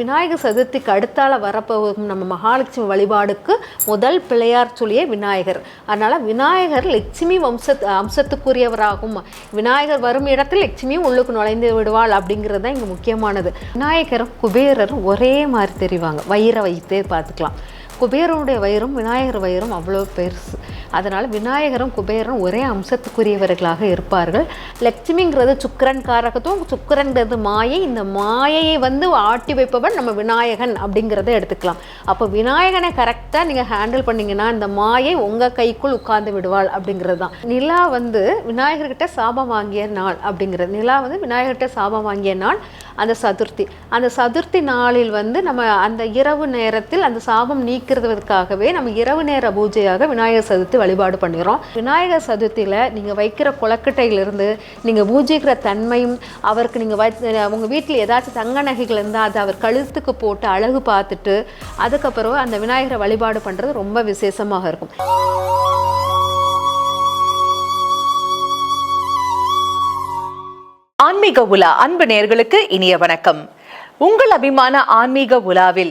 விநாயகர் சதுர்த்திக்கு அடுத்தால வரப்போகும் நம்ம மகாலட்சுமி வழிபாடுக்கு முதல் பிள்ளையார் சொல்லியே விநாயகர். அதனால் விநாயகர் லட்சுமி வம்ச அம்சத்துக்குரியவராகும். விநாயகர் வரும் இடத்தில் லட்சுமியும் உள்ளுக்கு நுழைந்து விடுவாள் அப்படிங்கிறது தான் இங்கே முக்கியமானது. விநாயகரும் குபேரரும் ஒரே மாதிரி தெரிவாங்க. வயிறை வைத்தே பார்த்துக்கலாம். குபேரனுடைய வயிறும் விநாயகர் வயிறும் அவ்வளோ பெருசு. அதனால் விநாயகரும் குபேரரும் ஒரே அம்சத்துக்குரியவர்களாக இருப்பார்கள். லட்சுமிங்கிறது சுக்கரன் காரகத்தும் சுக்கரன்கிறது மாயை. இந்த மாயையை வந்து ஆட்டி வைப்பவன் நம்ம விநாயகன் அப்படிங்கிறத எடுத்துக்கலாம். அப்போ விநாயகனை கரெக்டாக நீங்கள் ஹேண்டில் பண்ணிங்கன்னா இந்த மாயை உங்கள் கைக்குள் உட்கார்ந்து விடுவாள் அப்படிங்கிறது தான். நிலா வந்து விநாயகர்கிட்ட சாபம் வாங்கிய நாள் அப்படிங்கிறது. நிலா வந்து விநாயகர்கிட்ட சாபம் வாங்கிய நாள் அந்த சதுர்த்தி. அந்த சதுர்த்தி நாளில் வந்து நம்ம அந்த இரவு நேரத்தில் அந்த சாபம் நீக்கிறதுக்காகவே நம்ம இரவு நேர பூஜையாக விநாயகர் சதுர்த்தி வழிபாடு பண்ணிடுறோம் விநாயகர் சதுர்த்தியில் நீங்கள் வைக்கிற குளக்கட்டையிலிருந்து நீங்கள் பூஜிக்கிற தன்மையும் அவருக்கு நீங்கள் வை உங்கள் வீட்டில் ஏதாச்சும் தங்க நகைகள் இருந்தால் அதை அவர் கழுத்துக்கு போட்டு அழகு பார்த்துட்டு அதுக்கப்புறம் அந்த விநாயகரை வழிபாடு பண்ணுறது ரொம்ப விசேஷமாக இருக்கும். ஆன்மீக உலா அன்பு நேர்களுக்கு இனிய வணக்கம். உங்கள் அபிமான ஆன்மீக உலாவில்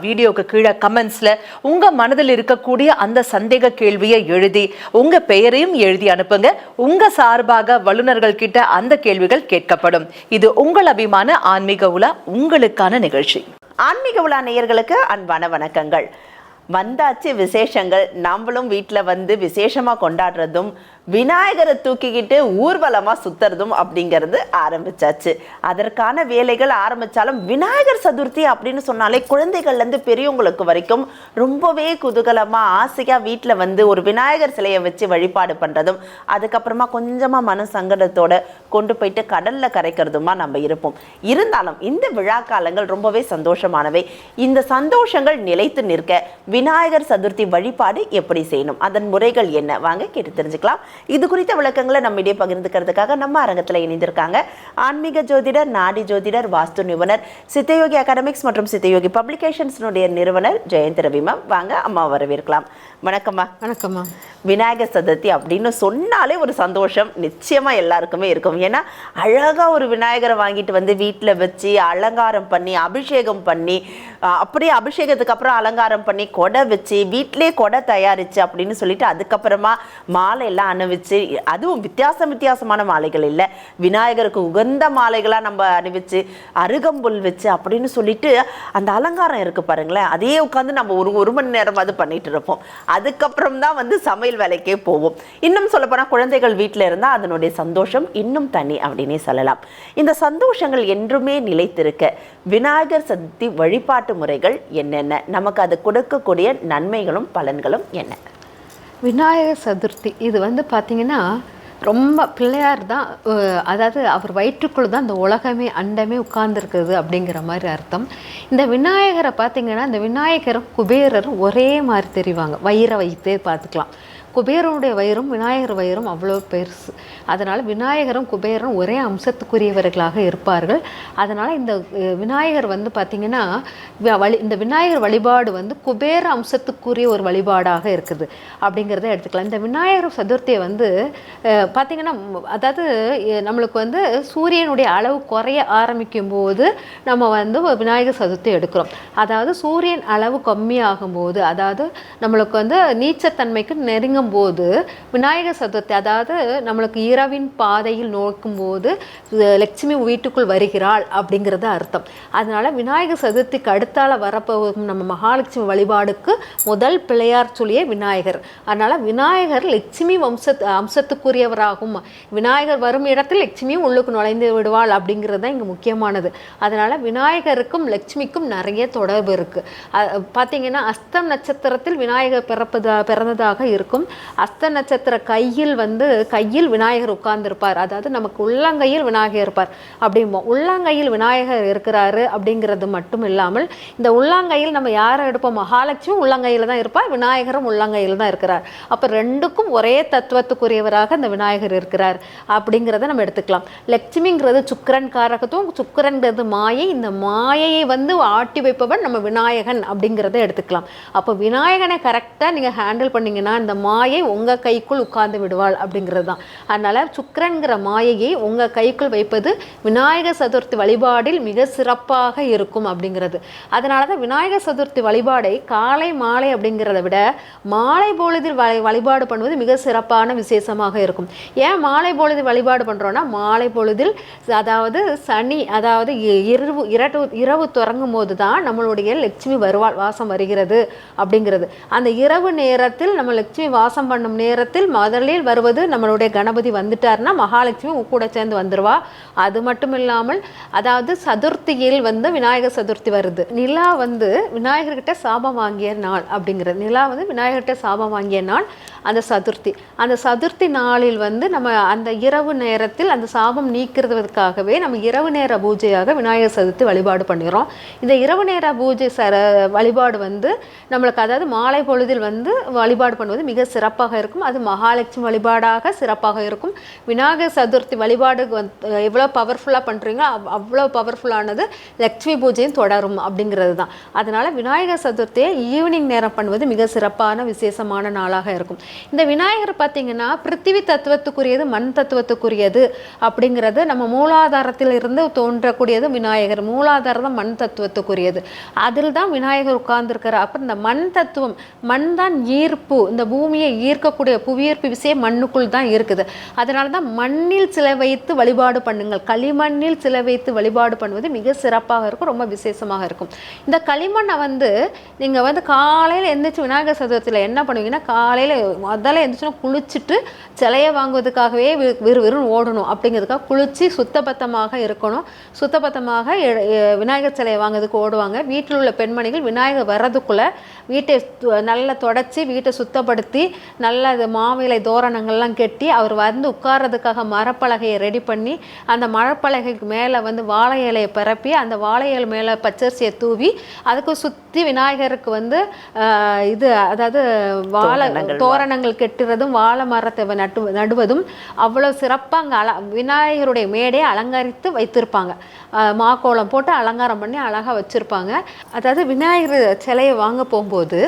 வீடியோக்கு கீழே கமெண்ட்ஸ்ல உங்க மனதில் இருக்கக்கூடிய அந்த சந்தேக கேள்வியை எழுதி உங்க பெயரையும் எழுதி அனுப்புங்க. உங்க சார்பாக வல்லுனர்கள் கிட்ட அந்த கேள்விகள் கேட்கப்படும். இது உங்கள் அபிமான ஆன்மீக உலா உங்களுக்கான நிகழ்ச்சி. ஆன்மீக உலா நேயர்களுக்கு அன்பான வணக்கங்கள். வந்தாச்சு விசேஷங்கள். நம்மளும் வீட்டில் வந்து விசேஷமாக கொண்டாடுறதும் விநாயகரை தூக்கிக்கிட்டு ஊர்வலமாக சுத்துறதும் அப்படிங்கிறது ஆரம்பிச்சாச்சு. அதற்கான வேலைகள் ஆரம்பித்தாலும் விநாயகர் சதுர்த்தி அப்படின்னு சொன்னாலே குழந்தைகள்லேருந்து பெரியவங்களுக்கு வரைக்கும் ரொம்பவே குதூகலமாக ஆசையாக வீட்டில் வந்து ஒரு விநாயகர் சிலையை வச்சு வழிபாடு பண்ணுறதும் அதுக்கப்புறமா கொஞ்சமாக மன சங்கடத்தோட கொண்டு போயிட்டு கடலில் கரைக்கிறதுமா நம்ம இருப்போம். இருந்தாலும் இந்த விழா காலங்கள் ரொம்பவே சந்தோஷமானவை. இந்த சந்தோஷங்கள் நிலைத்து நிற்க விநாயகர் சதுர்த்தி வழிபாடு எப்படி செய்யணும்? அதன் முறைகள் என்ன? வாங்க கேட்டு தெரிஞ்சுக்கலாம். இது குறித்த விளக்கங்களை நம்மிடையே பகிர்ந்துக்கிறதுக்காக நம்ம அரங்கத்தில் இணைந்திருக்காங்க. ஆன்மீக ஜோதிடர் நாடி ஜோதிடர் வாஸ்து நிபுணர் சித்தயோகி அகாடமிக்ஸ் மற்றும் சித்தயோகி பப்ளிகேஷன்ஸ்னுடைய நிறுவனர் ஜெயந்த் ரவிமா வாங்க அம்மா வரவேற்கலாம். வணக்கம்மா. வணக்கம்மா. விநாயகர் சதுர்த்தி அப்படின்னு சொன்னாலே ஒரு சந்தோஷம். நிச்சயமா எல்லாருக்குமே இருக்கும். ஏன்னா அழகா ஒரு விநாயகரை வாங்கிட்டு வந்து வீட்டில் வச்சு அலங்காரம் பண்ணி அபிஷேகம் பண்ணி அப்படியே அபிஷேகத்துக்கு அப்புறம் அலங்காரம் பண்ணி கொடை வச்சு வீட்டிலே கொடை தயாரிச்சு அப்படின்னு சொல்லிட்டு அதுக்கப்புறமா மாலை எல்லாம் அணிவிச்சு அதுவும் வித்தியாசம் வித்தியாசமான மாலைகள் இல்லை. விநாயகருக்கு உகந்த மாலைகளாக நம்ம அணிவிச்சு அருகம்புல் வச்சு அப்படின்னு சொல்லிட்டு அந்த அலங்காரம் இருக்குது பாருங்களேன். அதே உட்காந்து நம்ம ஒரு ஒரு மணி நேரம் அது பண்ணிட்டு இருப்போம். அதுக்கப்புறம் தான் வந்து சமையல் வேலைக்கே போவோம். இன்னும் சொல்லப்போனால் குழந்தைகள் வீட்டில் இருந்தால் அதனுடைய சந்தோஷம் இன்னும் தனி அப்படின்னே சொல்லலாம். இந்த சந்தோஷங்கள் என்றுமே நிலைத்திருக்க விநாயகர் சதுர்த்தி வழிபாட்டு முறைகள் என்னென்ன? நமக்கு அது கொடுக்கக்கூடிய நன்மைகளும் பலன்களும் என்ன? விநாயகர் சதுர்த்தி. இது வந்து பார்த்திங்கன்னா ரொம்ப பிள்ளையார் தான் அதாவது அவர் வயிற்றுக்குள் தான் இந்த உலகமே அண்டமே உட்கார்ந்துருக்குது அப்படிங்கிற மாதிரி அர்த்தம். இந்த விநாயகரை பார்த்திங்கன்னா இந்த விநாயகரும் குபேரரும் ஒரே மாதிரி தெரிவாங்க. வயிறை வைத்தே பார்த்துக்கலாம் குபேரனுடைய வயிறும் விநாயகர் வயிறும் அவ்வளோ பெருசு. அதனால் விநாயகரும் குபேரனும் ஒரே அம்சத்துக்குரியவர்களாக இருப்பார்கள். அதனால் இந்த விநாயகர் வந்து பார்த்திங்கன்னா வழி இந்த விநாயகர் வழிபாடு வந்து குபேர அம்சத்துக்குரிய ஒரு வழிபாடாக இருக்குது. அப்படிங்கிறத எடுத்துக்கலாம். இந்த விநாயகர் சதுர்த்தியை வந்து பார்த்திங்கன்னா அதாவது நம்மளுக்கு வந்து சூரியனுடைய அளவு குறைய ஆரம்பிக்கும் போது நம்ம வந்து விநாயகர் சதுர்த்தி எடுக்கிறோம். அதாவது சூரியன் அளவு கம்மியாகும் போது அதாவது நம்மளுக்கு வந்து நீச்சத்தன்மைக்கு நெருங்கும் போது விநாயகர் சதுர்த்தி அதாவது நம்மளுக்கு இரவின் பாதையில் நோக்கும்போது லட்சுமி வீட்டுக்குள் வருகிறாள் அப்படிங்கிறது அர்த்தம். அதனால் விநாயகர் சதுர்த்திக்கு அடுத்தால் வரப்போகும் நம்ம மகாலட்சுமி வழிபாடுக்கு முதல் பிள்ளையார் சொல்லியே விநாயகர். அதனால் விநாயகர் லட்சுமி வம்ச அம்சத்துக்குரியவராகும். விநாயகர் வரும் இடத்தில் லட்சுமியும் உள்ளுக்கு நுழைந்து விடுவாள் அப்படிங்கிறது தான் இங்கே முக்கியமானது. அதனால் விநாயகருக்கும் லட்சுமிக்கும் நிறைய தொடர்பு இருக்குது பார்த்தீங்கன்னா அஸ்தம் நட்சத்திரத்தில் விநாயகர் பிறப்பதா பிறந்ததாக இருக்கும். அஸ்த நட்சத்திர கையில் வந்து கையில் விநாயகர் உட்கார்ந்திருப்பார். அதாவது நமக்கு உள்ளங்கையில் விநாயகர் இருப்பார். அப்படிம்போம் உள்ளங்கையில் விநாயகர் இருக்கிறாரு அப்படிங்கிறது மட்டும் இல்லாமல் இந்த உள்ளங்கையில் நம்ம யாரை எடுப்போம்? மகாலட்சுமி உள்ளங்கையில் தான் இருப்பார் விநாயகரும் உள்ளங்கையில் தான் இருக்கிறார். அப்போ ரெண்டுக்கும் ஒரே தத்துவத்துக்குரியவராக இந்த விநாயகர் இருக்கிறார் அப்படிங்கிறத நம்ம எடுத்துக்கலாம். லட்சுமிங்கிறது சுக்கரன் காரகத்துவம் சுக்கரன்கிறது மாயை. இந்த மாயையை வந்து ஆட்டி வைப்பவன் நம்ம விநாயகன் அப்படிங்கிறத எடுத்துக்கலாம். அப்போ விநாயகனை கரெக்டாக நீங்கள் ஹேண்டில் பண்ணீங்கன்னா இந்த மா மாயை உங்கள் கைக்குள் உட்கார்ந்து விடுவாள் அப்படிங்கிறது தான். அதனால் சுக்கிரன்கிற மாயையை உங்கள் கைக்குள் வைப்பது விநாயகர் சதுர்த்தி வழிபாடில் மிக சிறப்பாக இருக்கும் அப்படிங்கிறது. அதனால தான் விநாயகர் சதுர்த்தி வழிபாடை காலை மாலை அப்படிங்கிறத விட மாலை பொழுதில் வழிபாடு பண்ணுவது மிக சிறப்பான விசேஷமாக இருக்கும். ஏன் மாலை பொழுது வழிபாடு பண்ணுறோன்னா மாலை பொழுதில் அதாவது சனி அதாவது இ- இரவு இரட்டு இரவு தொடங்கும் போது தான் நம்மளுடைய லட்சுமி வருவாள் வாசம் வருகிறது அப்படிங்கிறது. அந்த இரவு நேரத்தில் நம்ம லட்சுமி வாசம் பண்ணும் நேரத்தில் முதலில் வருவது நம்மளுடைய கணபதி வந்துட்டாருன்னா மகாலட்சுமி கூட சேர்ந்து வந்துருவா. அது மட்டும் இல்லாமல் அதாவது சதுர்த்தியில் வந்து விநாயகர் சதுர்த்தி வருது. நிலா வந்து விநாயகர்கிட்ட சாபம் வாங்கிய நாள் அப்படிங்கிறது. நிலா வந்து விநாயகர்கிட்ட சாபம் வாங்கிய நாள் அந்த சதுர்த்தி. அந்த சதுர்த்தி நாளில் வந்து நம்ம அந்த இரவு நேரத்தில் அந்த சாபம் நீக்கிறதுக்காகவே நம்ம இரவு நேர பூஜையாக விநாயகர் சதுர்த்தி வழிபாடு பண்ணுகிறோம். இந்த இரவு நேர பூஜை சர வழிபாடு வந்து நம்மளுக்கு அதாவது மாலை பொழுதில் வந்து வழிபாடு பண்ணுவது மிக சிறப்பு. சிறப்பாக இருக்கும். அது மகாலட்சுமி வழிபாடாக சிறப்பாக இருக்கும். விநாயகர் சதுர்த்தி வழிபாடு வந்து எவ்வளோ பவர்ஃபுல்லாக பண்ணுறீங்களோ அவ் அவ்வளோ பவர்ஃபுல்லானது லக்ஷ்மி பூஜையும் தொடரும் அப்படிங்கிறது தான். அதனால் விநாயகர் சதுர்த்தியை ஈவினிங் நேரம் பண்ணுவது மிக சிறப்பான விசேஷமான நாளாக இருக்கும். இந்த விநாயகர் பார்த்தீங்கன்னா பிருத்திவி தத்துவத்துக்குரியது மண் தத்துவத்துக்குரியது அப்படிங்கிறது நம்ம மூலாதாரத்தில் இருந்து தோன்றக்கூடியது விநாயகர். மூலாதாரம் தான் மண் தத்துவத்துக்குரியது. அதில் தான் விநாயகர் உட்கார்ந்துருக்கிறார். அப்போ இந்த மண் தத்துவம் மண் தான் ஈர்ப்பு. இந்த பூமியை ஈர்க்கக்கூடிய புவியீர்ப்பு விசயம் மண்ணுக்குள் தான் இருக்குது. அதனால தான் மண்ணில் சிலை வைத்து வழிபாடு பண்ணுங்கள். களிமண்ணில் சிலை வைத்து வழிபாடு பண்ணுவது மிக சிறப்பாக இருக்கும் ரொம்ப விசேஷமாக இருக்கும். இந்த களிமண்ணை வந்து நீங்கள் வந்து காலையில் எழுந்திரிச்சு விநாயகர் சதுர்த்தியில் என்ன பண்ணுவீங்கன்னா காலையில் முதல்ல எந்திரிச்சுன்னா குளிச்சுட்டு சிலையை வாங்குவதுக்காகவே விறு விறு விறுன்னு ஓடணும். அப்படிங்கிறதுக்காக குளிச்சு சுத்தபத்தமாக இருக்கணும். சுத்தபத்தமாக எ- விநாயகர் சிலையை வாங்குறதுக்கு ஓடுவாங்க. வீட்டில் உள்ள பெண்மணிகள் விநாயகர் வர்றதுக்குள்ளே வீட்டை நல்லா தொடச்சி வீட்டை சுத்தப்படுத்தி நல்ல அது மாவிலை தோரணங்கள்லாம் கட்டி அவர் வந்து உட்கார்றதுக்காக மரப்பலகையை ரெடி பண்ணி அந்த மரப்பலகைக்கு மேலே வந்து வாழை இலையை பரப்பி அந்த வாழை இலை மேலே பச்சரிசியை தூவி அதுக்கு சுற்றி விநாயகருக்கு வந்து இது அதாவது வாழை தோரணங்கள். கெட்டுறதும் வாழை மரத்தை நட்டு நடுவதும் அவ்வளோ சிறப்பாக அங்கே அல விநாயகருடைய மேடையை அலங்கரித்து வைத்திருப்பாங்க ஆஹ், மாக்கோலம் போட்டு அலங்காரம் பண்ணி அழகாக வச்சுருப்பாங்க அதாவது விநாயகர் சிலையை வாங்க போகும்போது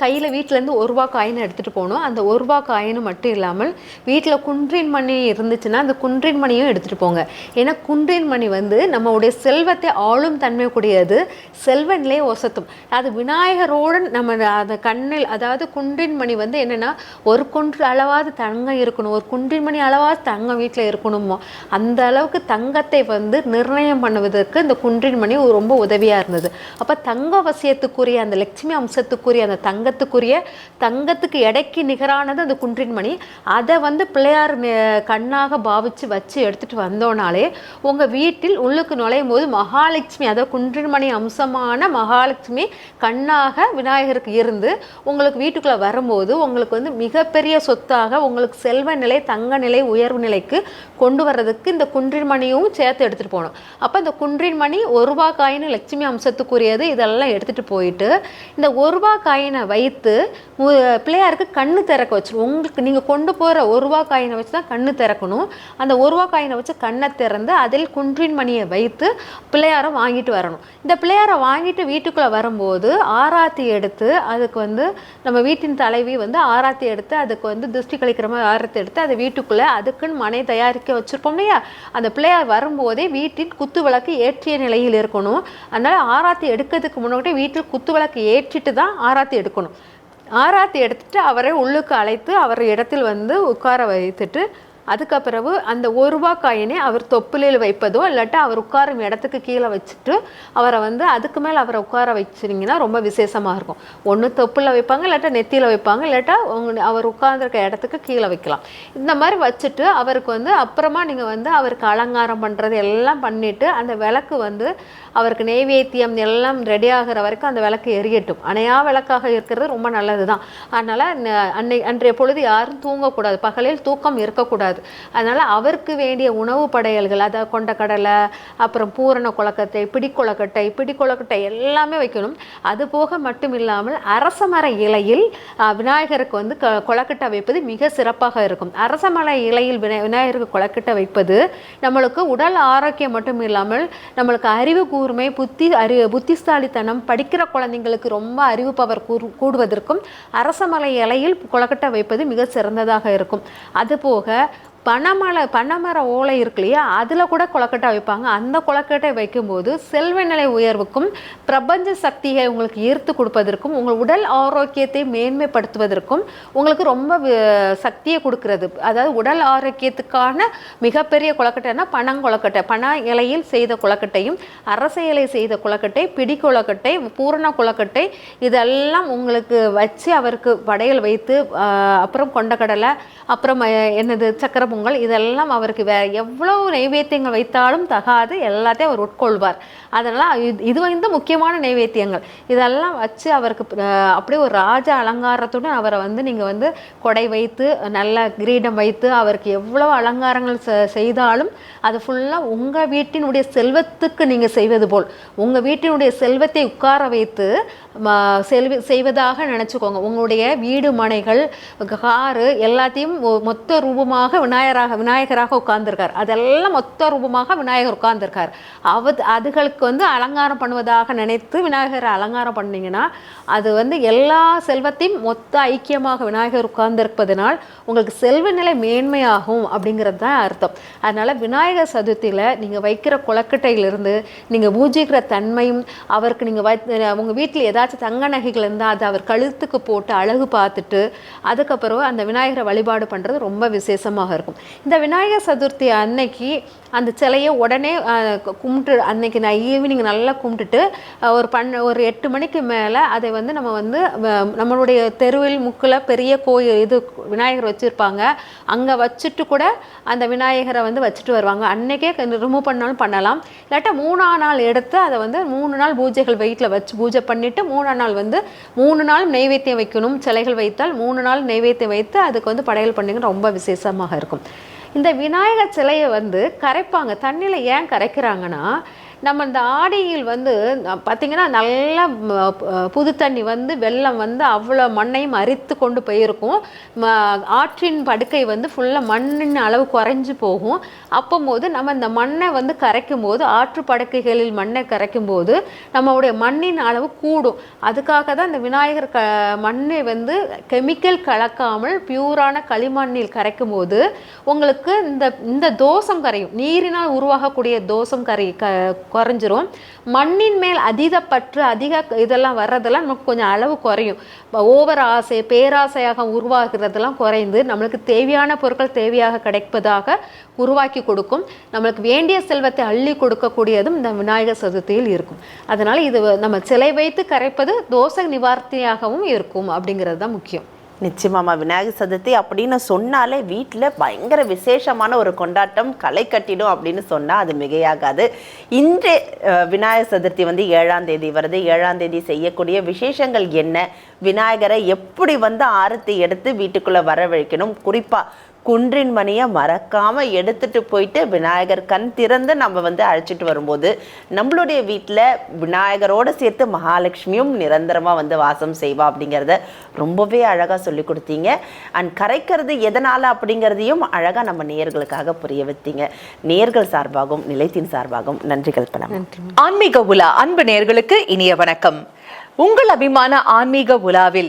கையில் வீட்டிலேருந்து ஒரு ரூபா காயினை எடுத்துகிட்டு போகணும். அந்த ஒரு ரூபா காயினு மட்டும் இல்லாமல் வீட்டில் குன்றின் மணி இருந்துச்சுன்னா அந்த குன்றின் மணியும் எடுத்துகிட்டு போங்க. ஏன்னா குன்றின் மணி வந்து நம்மளுடைய செல்வத்தை ஆளும் தன்மை கூடியது. செல்வனிலே ஒசத்தும் அது விநாயகரோடு நம்ம அந்த கண்ணில் அதாவது குன்றின் மணி வந்து என்னென்னா ஒரு குன்று அளவாவது தங்கம் இருக்கணும். ஒரு குன்றின் மணி அளவாவது தங்கம் வீட்டில் இருக்கணுமோ? அந்த அளவுக்கு தங்கத்தை வந்து நிர்ணயம் பண்ணுவதற்கு இந்த குன்றின் மணி ரொம்ப உதவியாக இருந்தது. அப்போ தங்க வசியத்துக்குரிய அந்த லட்சுமி அம்சத்துக்குரிய அந்த தங்கத்துக்குரிய தங்கத்துக்கு எடைக்கு நிகரானது அந்த குன்றின் மணி அதை வந்து பிள்ளையார் கண்ணாக பாவிச்சு வச்சு எடுத்துகிட்டு வந்தோனாலே உங்கள் வீட்டில் உள்ளுக்கு நுழையும் போது மகாலட்சுமி அதாவது குன்றின் மணி அம்சமான மகாலட்சுமி கண்ணாக விநாயகருக்கு இருந்து உங்களுக்கு வீட்டுக்குள்ளே வரும்போது உங்களுக்கு வந்து மிகப்பெரிய சொத்தாக உங்களுக்கு செல்வ நிலை தங்க நிலை உயர்வு நிலைக்கு கொண்டு வர்றதுக்கு இந்த குன்றின் மணியும் சேர்த்து எடுத்துகிட்டு போகணும் அப்போ இந்த குன்றின் மணி ஒரு ரூபா காயின் லட்சுமி அம்சத்துக்குரியது இதெல்லாம் எடுத்துகிட்டு போயிட்டு இந்த ஒரு ரூபா காயினை வைத்து மு- பிள்ளையாருக்கு கண்ணு திறக்க வச்சிடும் உங்களுக்கு நீங்கள் கொண்டு போகிற ஒரு ரூபா காயினை வச்சு தான் கண்ணு திறக்கணும். அந்த ஒரு ரூபா காயினை வச்சு கண்ணை திறந்து அதில் குன்றின் மணியை வைத்து பிள்ளையாரை வாங்கிட்டு வரணும். இந்த பிள்ளையாரை வாங்கிட்டு வீட்டுக்குள்ளே வரும்போது ஆராத்தி எடுத்து அதுக்கு வந்து நம்ம வீட்டின் தலைவி வந்து ஆராத்தி எடுத்து அதுக்கு வந்து திருஷ்டி கழிக்கிற மாதிரி ஆராத்தி எடுத்து அதை வீட்டுக்குள்ளே அதுக்குன்னு மனை தயாரிக்க வச்சுருப்போம் இல்லையா? அந்த பிள்ளையார் வரும்போதே வீட்டின் குத்து விளக்கு ஏற்றிய நிலையில் இருக்கணும். அதனால் ஆராத்தி எடுக்கிறதுக்கு முன்னாடி வீட்டில் குத்து விளக்கு ஏற்றிட்டு தான் ஆராத்தி எடுக்கணும். ஆராத்தி எடுத்துட்டு அவரை உள்ளுக்கு அழைத்து அவர் இடத்தில் வந்து உட்கார வைத்துட்டு அதுக்கு பிறகு அந்த ஒரு ரூபா காயினை அவர் தொப்புளில் வைப்பதோ இல்லாட்டா அவர் உட்காரும் இடத்துக்கு கீழே வச்சுட்டு அவரை வந்து அதுக்கு மேலே அவரை உட்கார வச்சுருங்கன்னா ரொம்ப விசேஷமாக இருக்கும். ஒன்று தொப்புல வைப்பாங்க இல்லாட்டா நெத்தியில் வைப்பாங்க இல்லாட்டா உங்க அவர் உட்கார்ந்துருக்க இடத்துக்கு கீழே வைக்கலாம். இந்த மாதிரி வச்சுட்டு அவருக்கு வந்து அப்புறமா நீங்கள் வந்து அவருக்கு அலங்காரம் பண்ணுறது எல்லாம் பண்ணிவிட்டு அந்த விளக்கு வந்து அவருக்கு நெய்வேத்தியம் எல்லாம் ரெடி ஆகிற வரைக்கும் அந்த விளக்கு எரியட்டும். அணையா விளக்காக இருக்கிறது ரொம்ப நல்லது தான் அதனால் அன்னை அன்றைய பொழுது யாரும் தூங்கக்கூடாது. பகலில் தூக்கம் இருக்கக்கூடாது. அதனால் அவருக்கு வேண்டிய உணவு படையல்கள் அதாவது கடலை அப்புறம் பூரண குழக்கத்தை பிடிக்கொழக்கட்டை பிடிக்கொழக்கட்டை எல்லாமே வைக்கணும். அது போக மட்டும் இல்லாமல் அரச மர இலையில் விநாயகருக்கு வந்து க கொழக்கட்டை வைப்பது மிக சிறப்பாக இருக்கும். அரச மர இலையில் விநாய விநாயகருக்கு குளக்கட்டை வைப்பது நம்மளுக்கு உடல் ஆரோக்கியம் மட்டும் இல்லாமல் நம்மளுக்கு அறிவு கூர்மை புத்தி அறி புத்திசாலித்தனம் படிக்கிற குழந்தைங்களுக்கு ரொம்ப அறிவு பவர் கூடுவதற்கும் அரசமலை இலையில் கொழக்கட்டை வைப்பது மிக சிறந்ததாக இருக்கும். அதுபோக பனைமலை பனைமர ஓலை இருக்கு இல்லையா? அதில் கூட கொலக்கட்டை வைப்பாங்க. அந்த கொலக்கட்டை வைக்கும்போது செல்வ நிலை உயர்வுக்கும் பிரபஞ்ச சக்தியை உங்களுக்கு ஈர்த்து கொடுப்பதற்கும் உங்கள் உடல் ஆரோக்கியத்தை மேன்மைப்படுத்துவதற்கும் உங்களுக்கு ரொம்ப சக்தியை கொடுக்கறது. அதாவது உடல் ஆரோக்கியத்துக்கான மிகப்பெரிய கொலக்கட்டைனா பனங்கொழக்கட்டை பன இலையில் செய்த கொலக்கட்டையும் அரச இலை செய்த கொலக்கட்டை பிடி கொலக்கட்டை பூரண கொலக்கட்டை இதெல்லாம் உங்களுக்கு வச்சு அவருக்கு படையல் வைத்து அப்புறம் கொண்டக்கடலை அப்புறம் என்னது சக்கரை பொங்கல் இதெல்லாம் அவருக்கு வே எவ்வளவு நைவேத்தியங்கள் வைத்தாலும் தகாது எல்லாத்தையும் அவர் உட்கொள்வார். அதெல்லாம் இது இது வந்து முக்கியமான நைவேத்தியங்கள். இதெல்லாம் வச்சு அவருக்கு அப்படியே ஒரு ராஜ அலங்காரத்துடன் அவரை வந்து நீங்கள் வந்து கொடை வைத்து நல்ல கிரீடம் வைத்து அவருக்கு எவ்வளவு அலங்காரங்கள் செ- செய்தாலும் அது ஃபுல்லாக உங்கள் வீட்டினுடைய செல்வத்துக்கு நீங்கள் செய்வது போல். உங்கள் வீட்டினுடைய செல்வத்தை உட்கார வைத்து ம- செல்வி செய்வதாக நினச்சிக்கோங்க. உங்களுடைய வீடு மனைகள் காரு எல்லாத்தையும் மொத்த ரூபமாக விநாயகராக விநாயகராக உட்கார்ந்திருக்கார். அதெல்லாம் மொத்த ரூபமாக விநாயகர் உட்கார்ந்திருக்கார். அவ அதுகளுக்கு வந்து அலங்காரம் பண்ணுவதாக நினைத்து விநாயகரை அலங்காரம் பண்ணிங்கன்னா அது வந்து எல்லா செல்வத்தையும் மொத்த ஐக்கியமாக விநாயகர் உட்கார்ந்திருப்பதனால் உங்களுக்கு செல்வ நிலை மேன்மையாகும் அப்படிங்கிறது தான் அர்த்தம். அதனால் விநாயகர் சதுர்த்தியில் நீங்கள் வைக்கிற குளக்கட்டையிலிருந்து நீங்கள் பூஜிக்கிற தன்மையும் அவருக்கு நீங்கள் வை உங்கள் வீட்டில் ஏதாச்சும் தங்க நகைகள் இருந்தால் அதை அவர் கழுத்துக்கு போட்டு அழகு பார்த்துட்டு அதுக்கப்புறம் அந்த விநாயகரை வழிபாடு பண்ணுறது ரொம்ப விசேஷமாக இருக்கும். இந்த விநாயகர் சதுர்த்தி அன்னைக்கு அந்த சிலையை உடனே கும்பிட்டு அன்னைக்கு நான் ஈவினிங் நல்லா கும்பிட்டுட்டு ஒரு பன்ன ஒரு எட்டு மணிக்கு மேலே அதை வந்து நம்ம வந்து நம்மளுடைய தெருவில் முக்கில் பெரிய கோயில் இது விநாயகர் வச்சுருப்பாங்க. அங்கே வச்சுட்டு கூட அந்த விநாயகரை வந்து வச்சுட்டு வருவாங்க. அன்னைக்கே ரிமூவ் பண்ணாலும் பண்ணலாம். இல்லாட்டா மூணா நாள் எடுத்து அதை வந்து மூணு நாள் பூஜைகள் வெயிட்டில் வச்சு பூஜை பண்ணிவிட்டு மூணாம் நாள் வந்து மூணு நாள் நெய்வேத்தியம் வைக்கணும். சிலைகள் வைத்தால் மூணு நாள் நெய்வேத்தியம் வைத்து அதுக்கு வந்து படையல் பண்ணிங்க. ரொம்ப விசேஷமாக இருக்கும். இந்த விநாயகர் சிலையை வந்து கரைப்பாங்க. தண்ணியில் ஏன் கரைக்கிறாங்கன்னா நம்ம இந்த ஆடியில் வந்து பார்த்திங்கன்னா பார்த்தீங்கன்னா நல்ல புது தண்ணி வந்து வெள்ளம் வந்து அவ்வளோ மண்ணையும் அரித்து கொண்டு போயிருக்கும். ம, ஆற்றின் படுக்கை வந்து ஃபுல்லாக மண்ணின் அளவு குறைஞ்சி போகும். அப்போம்போது நம்ம இந்த மண்ணை வந்து கரைக்கும் போது ஆற்று படுக்கைகளில் மண்ணை கரைக்கும் போது நம்மளுடைய மண்ணின் அளவு கூடும். அதுக்காக தான் இந்த விநாயகர் க மண்ணை வந்து கெமிக்கல் கலக்காமல் பியூரான களிமண்ணில் கரைக்கும் போது உங்களுக்கு இந்த இந்த தோசம் கரையும். நீரினால் உருவாகக்கூடிய தோசம் கரை க குறைஞ்சிரும். மண்ணின் மேல் அதீத பற்று அதிக இதெல்லாம் வர்றதெல்லாம் நமக்கு கொஞ்சம் அளவு குறையும். ஓவர் ஆசை பேராசையாக உருவாகிறதெல்லாம் குறைந்து நம்மளுக்கு தேவையான பொருட்கள் தேவையாக கிடைப்பதாக உருவாக்கி கொடுக்கும். நம்மளுக்கு வேண்டிய செல்வத்தை அள்ளி கொடுக்கக்கூடியதும் இந்த விநாயகர் சதுர்த்தியில் இருக்கும். அதனால் இது நம்ம சிலை வைத்து கரைப்பது தோசை நிவார்த்தியாகவும் இருக்கும் அப்படிங்கிறது தான் முக்கியம். நிச்சயமாம்மா விநாயகர் சதுர்த்தி அப்படின்னு சொன்னாலே வீட்டில் பயங்கர விசேஷமான ஒரு கொண்டாட்டம் களை கட்டிடும் அப்படின்னு சொன்னால் அது மிகையாகாது. இன்று விநாயகர் சதுர்த்தி வந்து ஏழாம் தேதி வருது. ஏழாம் தேதி செய்யக்கூடிய விசேஷங்கள் என்ன? விநாயகரை எப்படி வந்து ஆரத்தி எடுத்து வீட்டுக்குள்ளே வரவழைக்கணும்? குறிப்பாக குன்றின் மணியை மறக்காமல் எடுத்துட்டு போயிட்டு விநாயகர் கண் திறந்து நம்ம வந்து அழைச்சிட்டு வரும்போது நம்மளுடைய வீட்டில் விநாயகரோட சேர்த்து மகாலட்சுமியும் நிரந்தரமாக வந்து வாசம் செய்வா அப்படிங்கிறத ரொம்பவே அழகாக சொல்லி கொடுத்தீங்க. அண்ட் கரைக்கிறது எதனால் அப்படிங்கிறதையும் அழகாக நம்ம நேயர்களுக்காக புரிய வைத்தீங்க. நேர்கள் சார்பாகவும் நிலைத்தின் சார்பாகவும் நன்றிகள் பலம் நன்றி. ஆன்மீக உலா அன்பு நேயர்களுக்கு இனிய வணக்கம். உங்கள் அபிமான ஆன்மீக உலாவில்